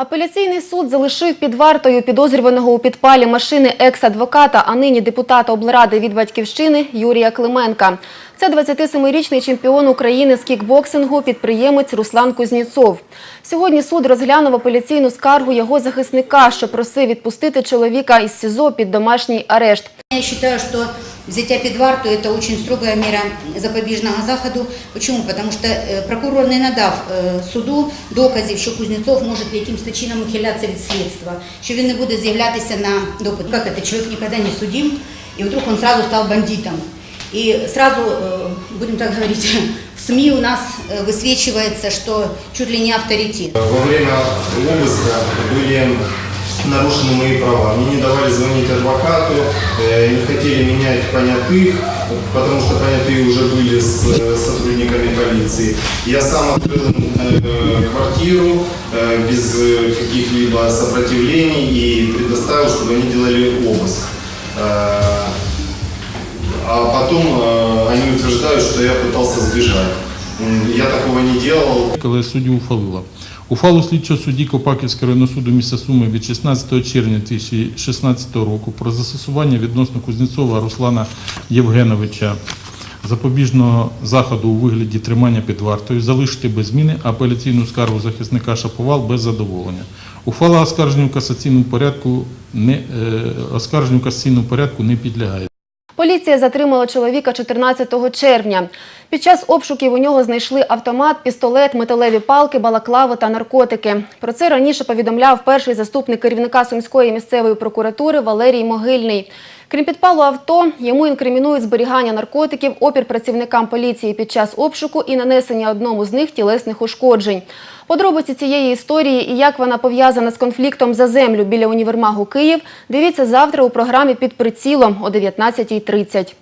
Апеляційний суд залишив під вартою підозрюваного у підпалі машини екс-адвоката, а нині депутата облради від батьківщини Юрія Клименка. Це 27-річний чемпіон України з кікбоксингу, підприємець Руслан Кузніцов. Сьогодні суд розглянув апеляційну скаргу його захисника, що просив відпустити чоловіка із СІЗО під домашній арешт. Я считаю, что взятие під варту – это очень строгая мера запобіжного заходу. Почему? Потому что э, прокурор не надав э, суду доказів, що Кузнєцов може якимось чином ухилятися від слідства, що він не буде з'являтися на допит. Как это? Человек никогда не судим, и вдруг он сразу стал бандитом. И сразу, э, будем так говорить, в СМИ у нас э, высвечивается, что чуть ли не авторитет. Во время обыска были нарушены мои права. Мне не давали звонить адвокату, э, не хотели менять понятых, потому что понятые уже были с э, сотрудниками полиции. Я сам открыл э, квартиру без каких-либо сопротивлений и предоставил, чтобы они делали обыск. А потом они утверждают, что я пытался сбежать. Я такого не делал. коли суддю ухвалила. Ухвалу слідчого судді Копаківського районного суду міста Суми від 16 червня 2016 року про застосування відносно Кузнєцова Руслана Євгеновича запобіжного заходу у вигляді тримання під вартою залишити без зміни апеляційну скаргу захисника Шаповал без задоволення. Ухвала оскарженню в касаційному порядку не е, оскарженню в касаційному порядку не підлягає. Поліція затримала чоловіка 14 червня. Під час обшуків у нього знайшли автомат, пістолет, металеві палки, балаклави та наркотики. Про це раніше повідомляв перший заступник керівника Сумської місцевої прокуратури Валерій Могильний. Крім підпалу авто, йому інкримінують зберігання наркотиків, опір працівникам поліції під час обшуку і нанесення одному з них тілесних ушкоджень. Подробиці цієї історії і як вона пов'язана з конфліктом за землю біля універмагу Київ, дивіться завтра у програмі «Під прицілом» о 19.30.